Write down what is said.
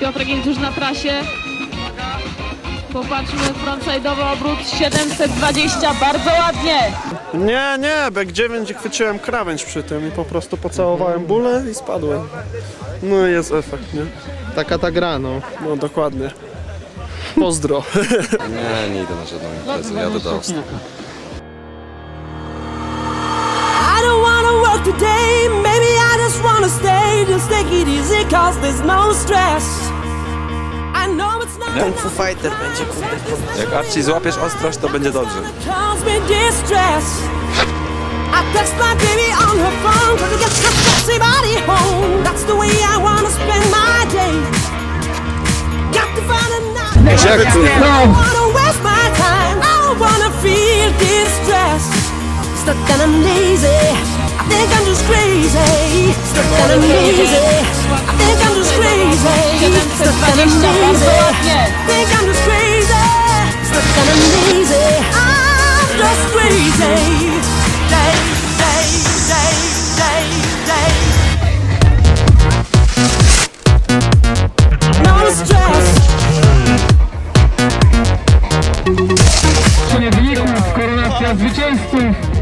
Piotrek Ginc już na trasie. Popatrzmy, frontside'owy obrót 720, bardzo ładnie. Nie, nie, back 9 chwyciłem krawędź przy tym i po prostu pocałowałem bólę i spadłem. No i jest efekt, nie? Taka ta gra, no. No dokładnie. Pozdro. Nie, nie idę na żadną imprezę, jadę do Austrii. I don't wanna work today, maybe I just wanna stay. Just take it easy, cause there's no stress. I know it's not Kung Fu Fighter będzie kurde. Jak Archie złapiesz ostrość, to będzie dobrze. cause me distress. I text my baby on her phone, trying to get her sexy body home. That's the way I wanna spend my day. Got to find a night. I don't wanna waste my time. I don't wanna feel distress. Stuck and I'm lazy. I think I'm just crazy. Stuck and I'm lazy. I wejścia, bardzo ładnie. Koniec wieków, koronacja zwycięzców.